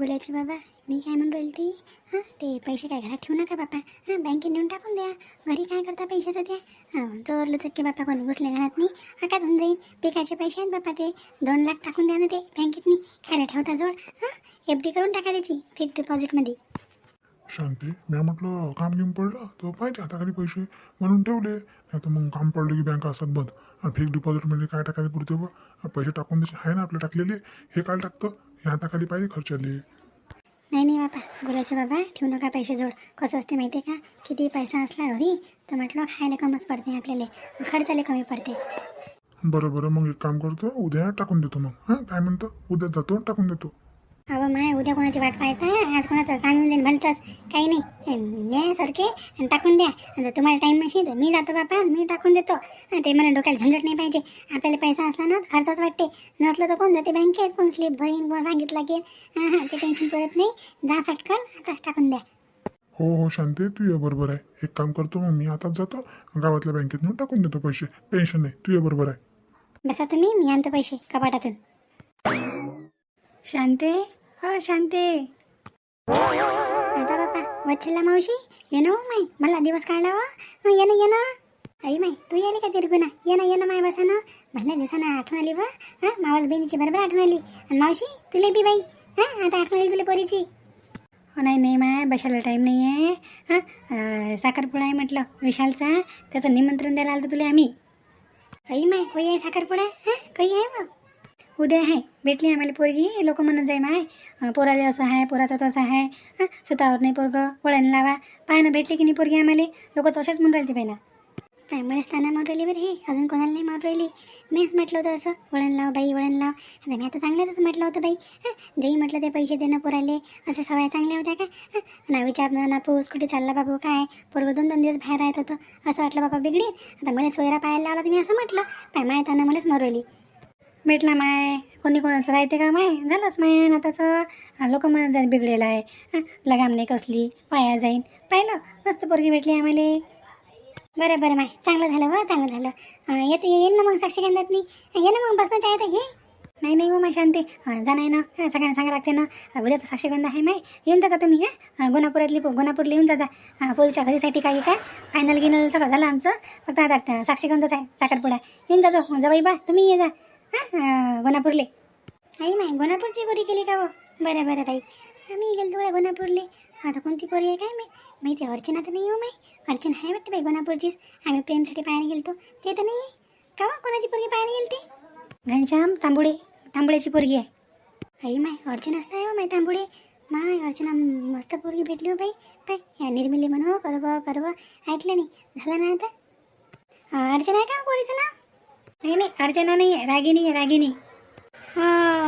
गुलाची बाबा. मी काय म्हणून राहील ती हां ते पैसे काय घरात ठेवू नका बापा. हां बँकेत नेऊन टाकून द्या. घरी काय करता पैशाचं द्या हां जोर लुचक्के बापा कोणी घुसले घरात नाही आकात होऊन जाईल पिकाचे पैसे आहेत बापा ते. दोन लाख टाकून द्या ना ते बँकेतनी. खायला ठेवता जोड. हां एफ डी करून टाका त्याची. फिक्स डिपॉझिटमध्ये शांती मी म्हटलं काम घेऊन पडलं तर पाहिजे हाताखाली पैसे. म्हणून ठेवले. नाही तर मग काम पडलं की बँका असतात बंद. आणि फिक्स डिपॉझिटमध्ये काय टाकायला पुरते बा? पैसे टाकून द्यायचे आहे ना आपले टाकलेले? हे काय टाकतं. हे हाताखाली पाहिजे खर्चाले. नाही नाही बापा. गुलाचे बाबा ठेवू नका पैसे जोड. कसं असते माहिती आहे का? किती पैसा असला घरी तर म्हटलं खायला कमच पडते आपल्याला. खर्चाला कमी पडते. बरं बरं. मग एक काम करतो. उद्या टाकून देतो मग. हां काय म्हणतो? उद्या जातो टाकून देतो. अहो माय उद्या कोणाची वाट पाहता आज कोणाचं काम येऊन जाईल भलतंच काही नाही. न्याय सारखे आणि टाकून द्या. आणि तुम्हाला टाईम नसेल तर मी जातो बापा मी टाकून देतो. आणि ते मला डोक्याला झंझट नाही पाहिजे. आपल्याला पैसा असला ना खर्चाच वाटते. नसलं तर कोण जाते बँकेत? कोण स्लिप भरीन कोण सांगितलं की हां हां ते टेन्शन पडत नाही. जा सटकन आता टाकून द्या. हो हो शांती तू ये बरोबर आहे. एक काम करतो मग मी आताच जातो. गावातल्या बँकेत नेऊन टाकून देतो पैसे. टेन्शन नाही तू ये बरोबर आहे. बसा तुम्ही मी आणतो पैसे कपाटातून. शांते? हो शांते. आता बापा वच्छला मावशी ये ना हो माय मला दिवस काढला हो. हो. ये ना ये ना. आई माय तू याली का तिरगुना ये ना ये ना माय बसा ना भल्या दिसाना आठवण आली वा हां मावस बहिणीची बरोबर आठवण आली. आणि मावशी तुले बी बाई. हां आता आठवण आली तुला पोरीची. हो नाही नाही माय बसायला टाईम नाही आहे हां साखरपुडा आहे म्हटलं विशालचा. त्याचं निमंत्रण द्यायला आलं तुला आम्ही. आई माय कोई आहे साखरपुडा? हां कोई आहे मग उद्या आहे. भेटली आम्हाला पोरगी. लोक म्हणत जाई माय पोराले असं आहे पोराचं तसं आहे. हां सुतावर नाही पोरगं. वळण लावा. पाय ना भेटली की नाही पोरगी आम्हाला? लोक तसेच म्हणून राहिली पहिला काय मला स्थाना मारू राहिली बरं हे. अजून कोणाला नाही मारू राहिली. मीच म्हटलं होतं असं. वळण लाव बाई वळण लाव. आता मी आता चांगल्याच म्हटलं होतं बाई. हां जेही म्हटलं ते पैसे देणं पोराले. असं सवय चांगल्या होत्या का? हां ना विचारणं ना पूस कुठे चालला बाबू काय? पोरगं दोन दोन दिवस बाहेर राहत होतं. असं वाटलं बाबा बिगडी आता मला सोयरा पाहायला लावला तर मी असं म्हटलं. पाय माय मलाच मरवली भेटला माय. कोणी कोणाचं राहते का माय? झालंच माय ना लोक म्हणत जाईल बिघडेलं आहे. लगाम नाही कसली? पाया जाईन. पाहिलं? मस्त पोरगी भेटली आम्हाला. बरं बरं माय. चांगलं झालं व चांगलं झालं. येते येईन ना मग साक्षी केंद्रात नाही ये ना मग बसणं चाहते घे नाही नाही मग माय शांती. जाणं आहे ना सगळ्यांना सांगा लागते ना. अं, उद्या साक्षीगंध आहे माय. येऊन जाता तुम्ही हा. गुणापुरातली गुणापूरला येऊन जाता पोरीच्या घरीसाठी काही काय फायनल गिनल सगळं झालं आमचं. फक्त आता साक्षीगंधच आहे साखरपुडा. येऊन जातो जवाई बा. तुम्ही ये जा. हां गोनापूरले आई माय गोनापूरची पोरी केली का हो? बरं बरं बाई. आम्ही गेलो थोड्या गोनापूरले आता कोणती पोरी आहे काय मी माहिती अर्चना तर नाही हो माय. अर्चना आहे वाटतं बाई गोनापूरचीच आम्ही प्रेमसाठी पाहायला गेलतो. ते तर नाही आहे. का हो? कोणाची पोरगी पाहायला गेलते? घनश्याम तांबुडे. तांबुड्याची पोरगी आहे. आई माय अर्चनाच नाही हो माय तांबुडे. माय अर्चना मस्त पोरगी भेटली हो बाई. काय या निर्मिली म्हणू हो, करव करव. ऐकलं नाही. झालं ना आता? अर्चना आहे का हो पोरीचं नाव? नाही नाही अर्चना नाही आहे रागिनी आहे रागिनी. हो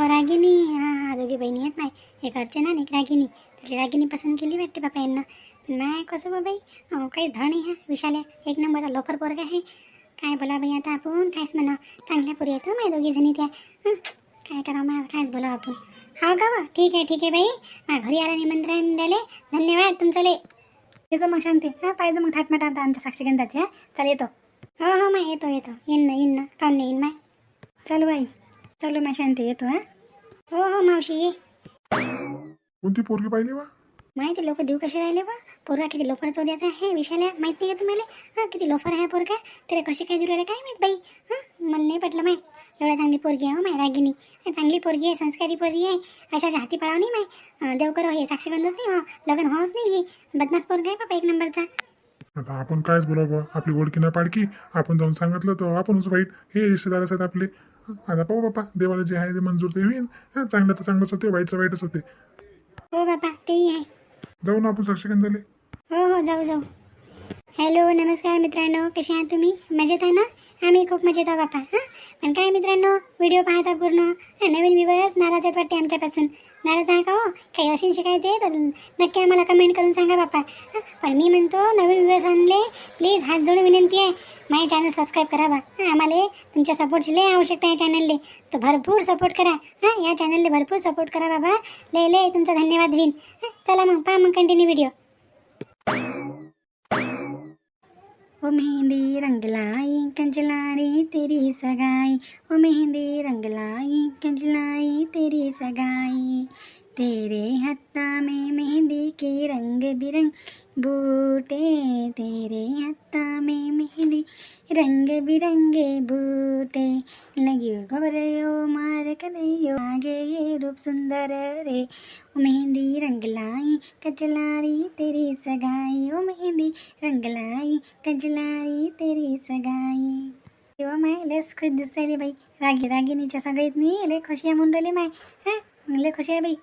रागिनी. हां दोघी बहिणी आहेत माय. एक अर्चना आणि एक रागिनी. त्याची रागिनी पसंत केली वाटते बाबा यांना. पण माय कसं बाबाई अहो काही धड नाही हा विशाल आहे. एक नंबरचा लोकर पोरग आहे. काय बोला बाई आता आपण? कायच म्हणा चांगल्या पोरी येतो हो माय दोघी जणी त्या. काय करा मग कायच बोला आपण. हा का बा? ठीक आहे ठीक आहे बाई. मा घरी आला निमंत्रण द्याले धन्यवाद तुमचं लय. येतो मग शांती. हां पाहिजे मग थाटमाट आता आमच्या साक्षीगंधाचे हां. चल येतो. हो हो माय येतो येतो. येईन ना येईन ना. नाही येईन माय. चालू बाई. चालू माय शांती येतो हां. हो हो मावशी. ये कोणती पोरगी पाहिली वा माहिती लोक देऊ कसे राहिले बा? पोरगा किती लोफर चोद्याचा आहे विशाला माहीत नाही का तुम्हाला? हां किती लोफर आहे पोरगा? तरी कसे काय देऊ राहिले काय माहीत बाई? हां मला नाही पटलं माय. एवढा चांगली पोरगी आहे हो माय रागिनी चांगली पोरगी आहे संस्कारी पोरगी आहे. अशा अशा हाती पडाव नाही माय. देव करो हे साक्षीबंधच नाही हो. लग्न होच नाही हे. बदमाश पोरगा आहे बाबा एक नंबरचा. आता आपण कायच बोलावं? आपली ओळखी ना पाडकी. आपण जाऊन सांगितलं तर आपणच वाईट. हे रिश्तेदार आहेत आपले. आता पाहू बापा देवाला जे आहे ते मंजूर ते होईल हं, चांगलं तर चांगलंच होते वाईटचं वाईटच होते. हो बाबा तेही आहे. जाऊ ना आपण साक्षीगंधाले हो हो जाऊ जाऊ. हॅलो नमस्कार मित्रांनो. कसे आहात तुम्ही? मजेत आहे ना? आम्ही खूप मजेत आहोत बापा हां? पण काय मित्रांनो व्हिडिओ पाहता पूर्ण नवीन व्ह्यूवर्स नाराज आहेत वाटते आमच्यापासून. नाराज आहे का हो? काही अशी शिकायचे आहे तर नक्की आम्हाला कमेंट करून सांगा बापा हां? पण मी म्हणतो नवीन व्ह्यूवर्स आणले प्लीज हात जोडून विनंती आहे माझे चॅनल सबस्क्राईब करा बा हां आम्हाला तुमच्या सपोर्टची लय आवश्यकता आहे चॅनलले तर भरपूर सपोर्ट करा. हां या चॅनलले भरपूर सपोर्ट करा बाबा. लय लय तुमचा धन्यवाद विन चला मग पहा मग कंटिन्यू व्हिडिओ ओ मेहंदी रंग लाई कंजलाई तेरी सगाई। ओ मेहंदी रंग लाई कंजलाई तेरी सगाई। तेरे हत्ता में मेहंदी के रंग बिरंग बूटे तेरे हत्ता में मेहंदी रंग बिरंगे बूटे। लगियो खबरयो मार कलयो आगे ये रूप सुंदर रे ओ मेहंदी रंग लाई कजलारी तेरी सगाई। ओ मेहंदी रंग लाई कजलारी तेरी सगाई। तेव्हा माय लस खुश दिसली बाई रागी रागिनीच्या सगळीत नाही लय खुशी आहे मुंडली माय हा? लय खुशी आहे बाई।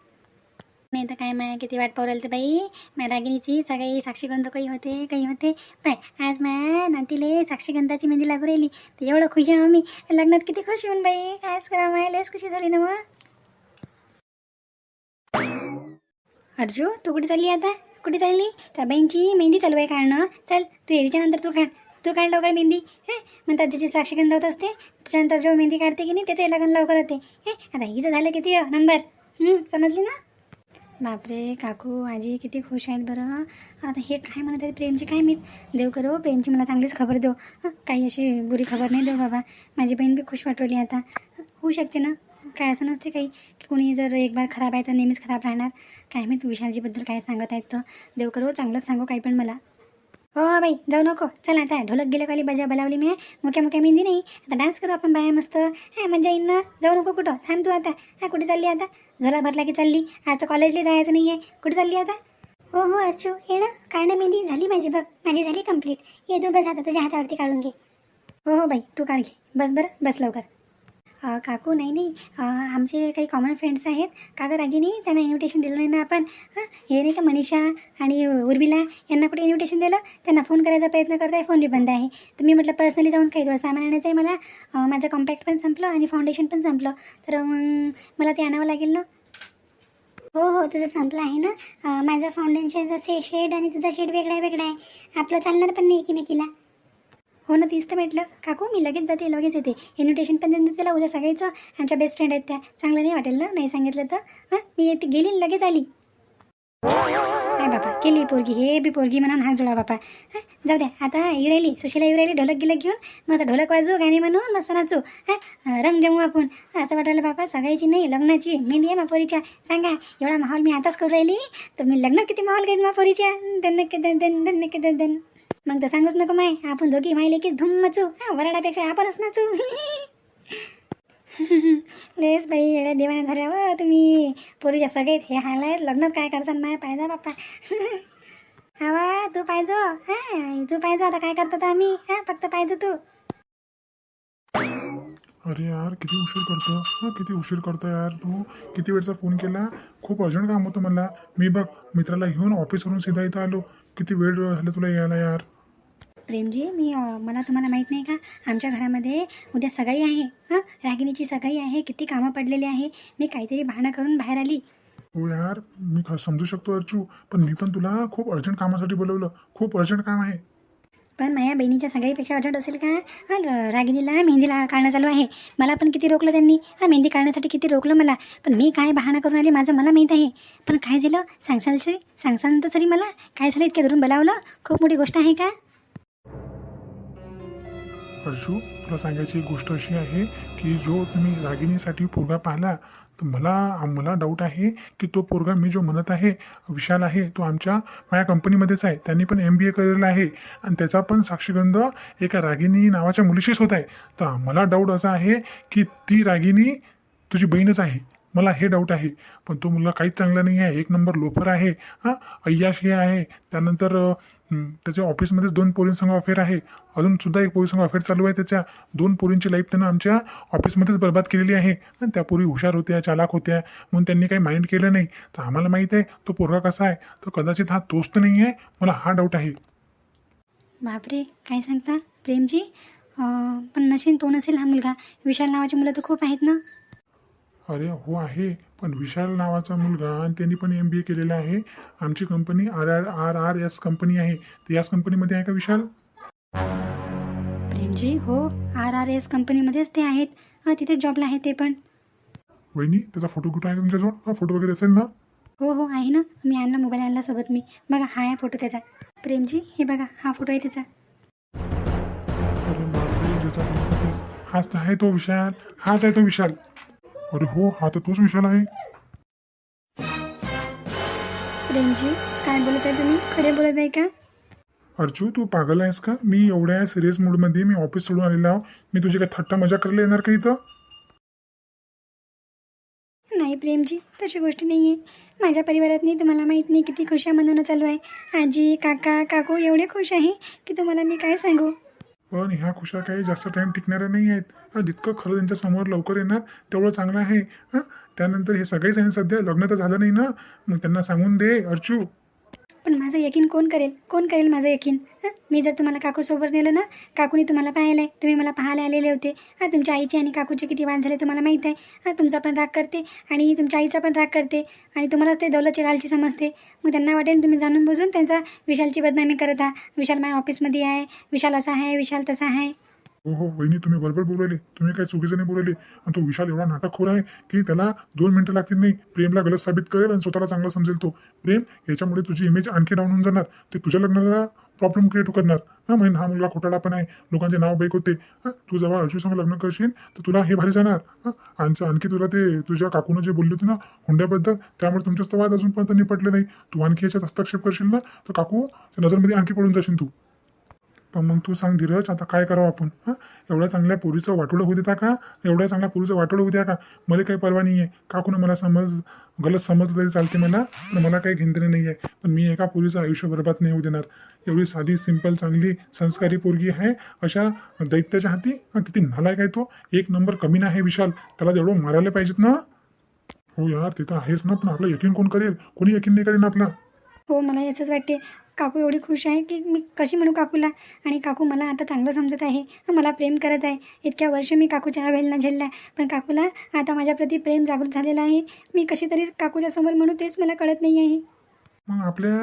नाही तर काय माय किती वाट पावराल तर बाई. माय रागिनीची सगळी साक्षीगंध काही होते काही होते. पाय आज माय नातीले साक्षीगंधाची मेहंदी लागू राहिली. तर एवढं खुश आहे मी लग्नात किती खुश होऊन बाई. कायच करा माय लयच खुशी झाली ना मग. अर्जू तू कुठे चालली आता? कुठे चालली? त्या बाईंची मेहंदी चालू आहे काढणं. चल तू याच्यानंतर तू काढ. तू काढ लवकर मेहंदी. हे म्हणतात त्याची साक्षीगंध होत असते. त्याच्यानंतर जो मेहंदी काढते की नाही त्याचं लग्न लवकर होते. हे आता हिचं झालं किती हो? नंबर. समजली ना? बापरे काकू आजी किती खुश आहेत बरं आता हे काय म्हणत आहेत प्रेमची काय मी देव करो प्रेमची मला चांगलीच खबर देऊ काही अशी बुरी खबर नाही देऊ बाबा. माझी बहीण बी खुश वाटवली आता. होऊ शकते ना? काय असं नसते काही की कोणी जर एक बार खराब आहे तर नेहमीच खराब राहणार. काय माहीत विशालजीबद्दल काय सांगत आहेत तर? देव करो चांगलंच सांगू काही पण मला. हो हो बाई जाऊ नको. चल आता ढोलक गिलकवाली बजा बोलावली मी मुक्या मुक्या मेहंदी नाही. आता डान्स करू आपण बाया मस्त. हा मजा येईन ना. जाऊ नको कुठं. थांब तू आता. हा कुठे चालली आता? झोला भरला की चालली. आता कॉलेजला जायचं नाही आहे कुठे चालली आता? हो हो अर्चू ये ना. काढणं मेहंदी झाली माझी बघ. माझी झाली कंप्लीट ये तू बस आता तुझ्या हातावरती काढून घे. हो हो बाई तू काढ घे. बस बरं बस लवकर. काकू नाही नाही. आमचे काही कॉमन फ्रेंड्स आहेत. का गं रागिनी त्यांना इन्व्हिटेशन दिलं नाही ना आपण. हां? हे नाही का मनीषा आणि उर्मिला यांना कुठे इन्व्हिटेशन दिलं? त्यांना फोन करायचा प्रयत्न करत आहे फोन बी बंद आहे. तर मी म्हटलं पर्सनली जाऊन काही थोडं सामान आणायचं आहे मला माझं कॉम्पॅक्ट पण संपलं आणि फाउंडेशन पण संपलं. तर मग मला ते आणावं लागेल ना? हो हो तुझं संपलं आहे ना? माझं फाउंडेशनचं से शेड आणि तुझा शेड वेगळा आहे वेगळा आहे. आपलं चालणार पण नाही एकमेकीला. हो ना तीच तर म्हटलं. काकू मी लगेच जाते लगेच येते. इन्व्हिटेशन पण देऊन देते त्याला उद्या सांगायचं आमच्या बेस्ट फ्रेंड आहेत त्या. चांगलं नाही वाटेल ना? नाही सांगितलं तर? हां? मी येते गेली लगेच आली. काय बापा केली पोरगी हे बी पोरगी म्हणून हात जोडा बापा. हां? जाऊ द्या आता येऊ राहिली सुशीला येऊ राहिली ढोलक गिलक घेऊन मस्त ढोलक वाजू गाणी म्हणू मस्त नाचू. हां? रंग जमू आपण. असं वाटायला बापा सगळ्याची नाही लग्नाची. मेहंदी आहे मापोरीच्या. सांगा एवढा माहोल मी आताच करू राहिली? तर मी लग्न किती माहोल घेईन मापोरीच्या? धन नक्की धन धन धन. नक्की दन मग तर सांगूच नको माय. आपण दोघी मायले की धूम मचू. हा वराडापेक्षा आपणच नाचू. लेस बाई येड्या देवाने धरावं तुम्ही. पूर्वीच्या सगळेत हे हाल आहेत लग्नात काय करसान माय पाहिजा बाप्पा. हवा तू पाहिजो हा तू पाहिजो आता काय करतात आम्ही? हा फक्त पाहिजे तू. अरे यार किती उशीर करतो. हा किती उशीर करतो यार तू. किती वेळचा फोन केला? खूप अर्जंट काम होतं मला मी बघ मित्राला घेऊन ऑफिसवरून सीधा इथं आलो. किती वेळ झाला तुला यायला यार? प्रेमजी मी मला तुम्हाला माहीत नाही का? आमच्या घरामध्ये उद्या सगाई आहे हां? रागिणीची सगाई आहे किती कामं पडलेली आहे. मी काहीतरी बहाणा करून बाहेर आली. हो यार मी खरं समजू शकतो अर्चू पण मी पण तुला खूप अर्जंट कामासाठी बोलवलं. खूप अर्जंट काम आहे. पण माझ्या बहिणीच्या सगळ्यापेक्षा अर्जंट असेल का? हां रागिणीला मेहंदीला काढणं चालू आहे. मला पण किती रोखलं त्यांनी. हां मेहंदी काढण्यासाठी किती रोखलं मला. पण मी काय बहाणा करून आली माझं मला माहीत आहे. पण काय झालं? सांगशाल सांगशाल तर सरी मला. काय झालं इतक्या धरून बोलावलं? खूप मोठी गोष्ट आहे का? अर्जू तुला सांगायची एक गोष्ट अशी आहे की जो तुम्ही रागिणीसाठी पोरगा पाहिला तर मला मला डाऊट आहे की तो पोरगा मी जो म्हणत आहे विशाल आहे तो आमच्या माझ्या कंपनीमध्येच आहे. त्यांनी पण एम बी ए केलेलं आहे. आणि त्याचा पण साक्षीगंध एका रागिनी नावाच्या मुलीशीच होत आहे. तर मला डाऊट असा आहे की ती रागिनी तुझी बहीणच आहे. मला हे डाऊट आहे. पण तो मुलगा काहीच चांगला नाही आहे. एक नंबर लोफर आहे. हां अय्याशी आहे. त्यानंतर त्याच्या ऑफिसमध्येच दोन पोरींसंग अफेअर आहे. अजून सुद्धा एक पोरीसंग अफेअर चालू आहे त्याच्या. दोन पोरींची लाईफ त्यानं आमच्या ऑफिसमध्येच बर्बाद केलेली आहे. अन् त्या पोरी हुशार होत्या चालाक होत्या. म्हणून त्यांनी काही माइंड केलं नाही. तर आम्हाला माहीत आहे तो पोरगा कसा आहे. तो कदाचित हा तोच तर नाही आहे मला हा डाऊट आहे. बापरे काय सांगता? प्रेमजी? पण नसेल तो नसेल हा मुलगा. विशाल नावाची मुलं तर खूप आहेत ना? अरे हो आहे. पण विशाल नावाचा मुलगा आणि त्यांनी पण एम बी ए केलेलं आहे. आमची company R R R R S company आहे. तर याच कंपनीमध्ये आहे का विशाल? प्रेमजी हो. आर आर एस कंपनीमध्येच ते आहेत. हां तिथे जॉबला आहे ते पण. वहिनी त्याचा फोटो कुठं आहे तुमच्याजवळ? हा फोटो वगैरे असेल ना? हो हो आहे ना. मी आणला मोबाईल आणला सोबत मी. बघा हा आहे फोटो त्याचा. प्रेमजी हे बघा हा फोटो आहे त्याचा. अरे बापरे ज्याचा फोटो तेच. हाच तर आहे तो विशाल. हाच आहे तो विशाल. अरे हो हा तर तोच विशाल आहे. प्रेमजी काय बोलत आहे तुम्ही? खरे बोलत आहे का? अर्जू तू पागल आहेस का? मी एवढ्या सिरियस मूडमध्ये मी ऑफिस सोडून आलेलो आहो. मी तुझी काय थट्टा मजा करायला येणार का इथं? नाही प्रेमजी तशी गोष्ट नाही आहे माझ्या परिवारात नाही तुम्हाला माहीत नाही किती खुशा मनवणं चालू आहे. आजी काका काकू एवढे खुश आहे की तुम्हाला मी काय सांगू? पण ह्या खुशा काही जास्त टाईम टिकणाऱ्या नाही आहेत. जितकं खरं त्यांच्यासमोर लवकर येणार तेवढं चांगलं आहे. हां त्यानंतर हे सगळेच आहे सध्या लग्न तर झालं नाही ना. मग त्यांना सांगून दे अर्चू. पण माझं यकीन कोण करेल? कोण करेल माझं यकीन? मी जर तुम्हाला काकूसोबत नेलं ना काकूने तुम्हाला पाहिलं आहे तुम्ही मला पाहायला आलेले होते. हां तुमच्या आईचे आणि काकूचे किती वाद झाले तुम्हाला माहीत आहे? हां तुमचा पण राग करते आणि तुमच्या आईचा पण राग करते आणि तुम्हालाच ते दौलतची लालची समजते. मग त्यांना वाटेल तुम्ही जाणून बुजून त्यांचा विशालची बदनामी करत आहात विशाल माझ्या ऑफिसमध्ये आहे. विशाल असा आहे विशाल तसा आहे. हो हो वहिनी तुम्ही बरोबर बोलवले तुम्ही काही चुकीचं नाही बोलायले. आणि तो विशाल एवढा नाटकखोर आहे की त्याला दोन मिनिटं लागतील नाही. प्रेमला गलत साबित करेल आणि स्वतःला चांगला समजेल तो. प्रेम याच्यामुळे तुझी इमेज आणखी डाऊन होऊन जाणार. ते तुझ्या लग्नाला प्रॉब्लेम क्रिएट करणार. हां म्हणजे हा मुलगा खोटाडा पण आहे. लोकांचे नाव बैक होते. हां तू जेव्हा अर्जू लग्न करशील तर तुला हे भारी जाणार. हां आणि आणखी तुला ते तुझ्या काकूनं जे बोलली होती ना हुंड्याबद्दल त्यामुळे तुमच्याच वाद अजूनपर्यंत निपटले नाही. तू आणखी याच्यात हस्तक्षेप करशील ना तर काकू नजरमध्ये आणखी पडून जाशील तू. पण मग तू सांग धीरज आता काय करावं आपण? हां? एवढ्या चांगल्या पोरीचं वाटोळं होऊ देता का? एवढ्या चांगल्या पोरीचं वाटोळं होऊ द्या का? मला काही परवा नाही आहे काकून मला समज गलत समजलं तरी चालते मला? पण मला काही घेणतरी नाही आहे पण मी एका पोरीचं आयुष्य बरबाद नाही होऊ देणार. एवढी साधी सिंपल चांगली संस्कारी पोरगी आहे अशा दैत्याच्या हाती? किती नालायक आहे तो. एक नंबर कमी नाही विशाल. त्याला तेवढं मारायला पाहिजेत ना? हो यार ते तर आहेच ना पण आपलं यकीन कोण करेल? कोणी यकीन नाही करेन आपला? हो मला असंच वाटते. काकू एवढी खुश आहे की मी कशी म्हणू काकूला? आणि काकू मला आता चांगलं समजत आहे. मला प्रेम करत आहे. इतक्या वर्ष मी काकूच्या वेळेला झेलला. पण काकूला आता माझ्याप्रती प्रेम जागृत झालेलं आहे. मी कशी तरी काकूच्या समोर म्हणू तेच मला कळत नाही आहे मग आपल्या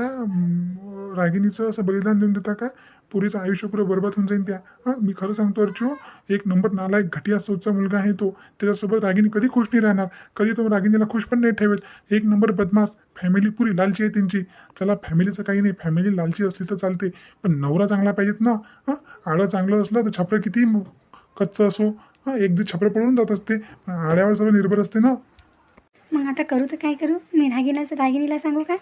रागिणीचं असं बलिदान देऊन देता का? पुरीचं आयुष्यपुर बरबाद होऊन जाईन त्या. हां मी खरं सांगतो अर्चू एक नंबर नालायक घटिया सोचा मुलगा आहे तो. त्याच्यासोबत रागिनी कधी खुश नाही राहणार. कधी तो रागिणीला खुश पण नाही ठेवेल. एक नंबर बदमाश फॅमिली पुरी लालची आहे त्यांची. चला फॅमिलीचं काही नाही फॅमिली लालची असली तर चालते. पण नवरा चांगला पाहिजेत ना. हां आडं चांगलं असलं तर छपरं किती कच्चं असो. हां एक दिवस छपरं पडून जात असते. पण आड्यावर सगळं निर्भर असते ना. मग आता करू तर काय करू? मी रागिनीला रागिनीला सांगू का?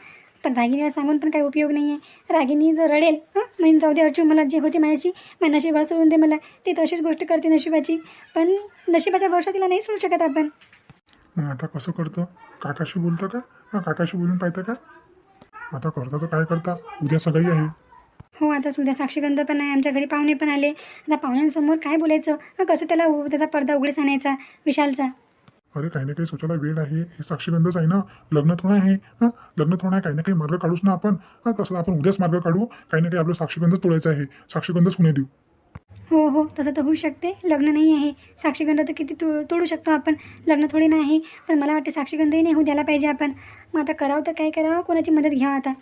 पण रागिनीला सांगून पण काही उपयोग नाही आहे रागिनी जर रडेल हां? म्हणजे जाऊ दे अर्जू मला जे होते माझ्याशी माझ्या नशिबावर सोडून दे मला. ते तशीच गोष्ट करते नशिबाची. पण नशिबाच्या भरोसा तिला नाही सोडू शकत आपण. मग आता कसं करतं? काकाशी बोलतं का? हा काकाशी बोलून पाहतं का? आता करता तर काय करता? उद्या सगळी आहे. हो आता सुद्धा साक्षीगंध पण आहे. आमच्या घरी पाहुणे पण आले. आता पाहुण्यांसमोर काय बोलायचं? हं, कसं त्याला उ- त्याचा पडदा उघडीस आणायचा? विशालचा. अरे काही ना काही सोचायला वेळ आहे. हे साक्षीगंधच आहे ना लग्न थोडं आहे. हां? लग्न थोडं आहे काही ना काही मार्ग काढूच ना आपण. हां? तसं आपण उद्याच मार्ग काढू. काही ना काही आपलं साक्षीगंधच तोडायचं आहे. साक्षीगंधच होणे देऊ. हो हो. तसं तर होऊ शकते. लग्न नाही आहे. साक्षीगंध तर किती तो तोडू शकतो आपण. लग्न थोडी नाही आहे. पण मला वाटते साक्षीगंधही नाही होऊ द्यायला पाहिजे आपण. मग आता करावं तर काय करावं? कोणाची मदत घ्यावं आता?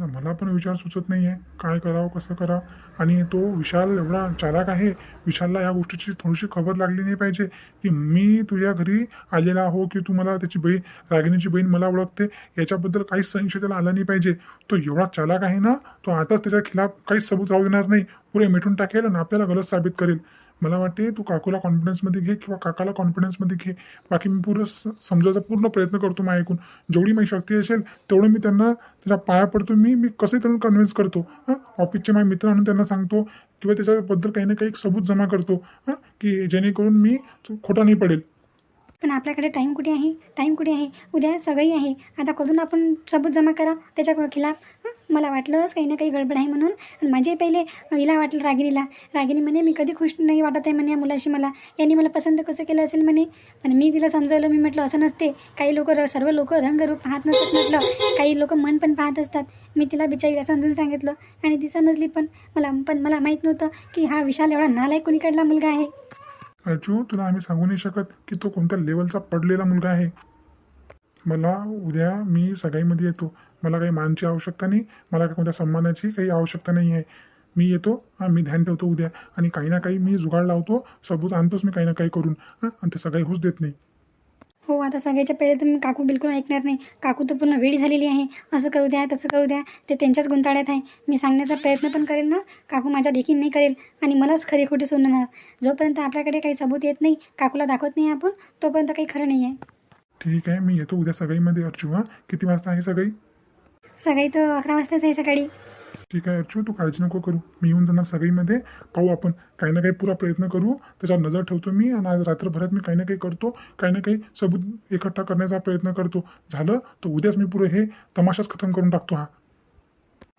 आता मला पण विचार सुचत नाही आहे काय करावं कसं करावं? आणि तो विशाल एवढा चालाक आहे. विशालला या गोष्टीची थोडीशी खबर लागली नाही पाहिजे की मी तुझ्या घरी आलेला हो की तू मला त्याची बहीण रागिणीची बहीण मला ओळखते? याच्याबद्दल काहीच संशय त्याला आला नाही पाहिजे. तो एवढा चालाक आहे ना तो आताच त्याच्या खिलाफ काहीच सबूत राहू देणार नाही. पुरे मिटून टाकेल आणि आपल्याला गलत साबित करेल. मला वाटते तू काकूला कॉन्फिडन्समध्ये घे किंवा काकाला कॉन्फिडन्समध्ये घे. बाकी मी पूर्ण समजायचा पूर्ण प्रयत्न करतो माझ्या ऐकून जेवढी माझी शक्ती असेल तेवढं मी त्यांना त्याच्या पाया पडतो मी मी कसे त्यांना कन्व्हिन्स करतो? हां? ऑफिसचे माझे मित्र म्हणून त्यांना सांगतो किंवा त्याच्याबद्दल काही ना काही एक सबूत जमा करतो. हां? की जेणेकरून मी खोटा नाही पडेल. पण आपल्याकडे टाईम कुठे आहे? टाईम कुठे आहे? उद्या सगळी आहे. आता करून आपण सबूत जमा करा? त्याच्या खिलाफ मला वाटलंच काही ना काही गडबड आहे म्हणून. आणि माझे पहिले हिला वाटलं रागिणीला. रागिणी म्हणे मी कधी खुश नाही वाटत आहे म्हणे या मुलाशी मला. यांनी मला पसंत कसं केलं असेल म्हणे? पण मी तिला समजवलं मी म्हटलं असं नसते. काही लोक सर्व लोक रंगरूप पाहत नसतात म्हटलं. काही लोक मन पण पाहत असतात. मी तिला बिचारीला समजून सांगितलं आणि ती समजली पण. मला पण मला माहीत नव्हतं की हा विशाल एवढा नालायक कुणीकडला मुलगा आहे. अर्जू तुला आम्ही सांगू नाही शकत की तो कोणत्या लेवलचा पडलेला मुलगा आहे. मला उद्या मी सगाईमध्ये येतो. मला काही मानची आवश्यकता नाही मला काही कोणत्या सन्मानाची काही आवश्यकता नाही आहे मी येतो हां मी ध्यान ठेवतो उद्या. आणि काही ना काही मी जुगाड लावतो सबूत आणतोच मी काही ना काही करून हां आणि ते सगळी होऊच देत नाही. हो आता सगळ्याच्या पहिले तर मी काकू बिलकुल ऐकणार नाही. काकू तर पूर्ण वेळी झालेली आहे. असं करू द्या तसं करू द्या ते त्यांच्याच गुंताळ्यात आहे. मी सांगण्याचा प्रयत्न पण करेल ना काकू माझ्या देखील नाही करेल आणि मलाच खरी खोटी सोडणार. जोपर्यंत आपल्याकडे काही सबूत येत नाही काकूला दाखवत नाही आपण तोपर्यंत काही खरं नाही आहे ठीक आहे मी येतो उद्या सगळीमध्ये अर्जू हां. किती वाजता आहे सगळी? सकाळी तर अकरा वाजताच आहे सकाळी. ठीक आहे अर्चू तू काळजी नको करू. मी येऊन जाणार सगळीमध्ये. पाहू आपण. काही ना काही पुरा प्रयत्न करू. त्याच्यावर नजर ठेवतो मी आणि आज रात्रभरात मी काही ना काही करतो. काही ना काही सबूत एकट्ठा करण्याचा प्रयत्न करतो. झालं तर उद्याच मी पुरं हे तमाशाच खतम करून टाकतो हा.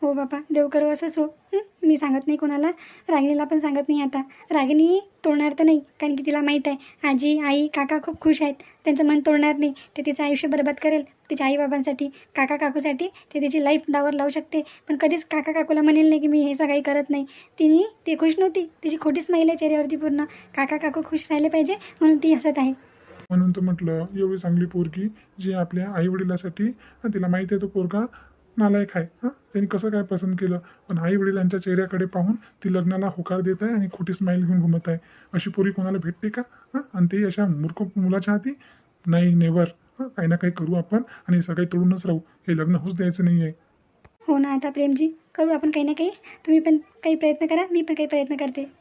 हो बाबा देव करू असंच हं? मी सांगत नाही कोणाला. रागिणीला पण सांगत नाही आता. रागिणी तोडणार तर नाही कारण की तिला माहीत आहे आजी आई काका खूप खुश आहेत. त्यांचं मन तोडणार नाही ते तिचं आयुष्य बरबाद करेल. तिच्या आईबाबांसाठी काका काकूसाठी ते तिची लाईफ दावर लावू शकते. पण कधीच काका काकूला म्हणेल नाही की मी हे सगळं करत नाही. तिने ती खुश नव्हती. तिची खोटीच स्माईल आहे चेहऱ्यावरती पूर्ण. काका काकू खुश राहिले पाहिजे म्हणून ती हसत आहे. म्हणून तर म्हटलं एवढी चांगली पोरगी जी आपल्या आई वडिलासाठी तिला माहिती आहे तो पोरगा नालायक आहे. हां? त्यांनी कसं काय पसंत केलं? पण आई वडिलांच्या चेहऱ्याकडे पाहून ती लग्नाला होकार देत आहे आणि खोटी स्माईल घेऊन घुमत आहे. अशी पोरी कोणाला भेटते का? हां? आणि ते अशा मूर्ख मुलाच्या हाती? नाही नेवर हां? काही ना काही करू आपण आणि सगळे तोडूनच राहू. हे लग्न होऊच द्यायचं नाही आहे हो ना आता प्रेमजी. करू आपण काही ना काही? तुम्ही पण काही प्रयत्न करा मी पण काही प्रयत्न करते.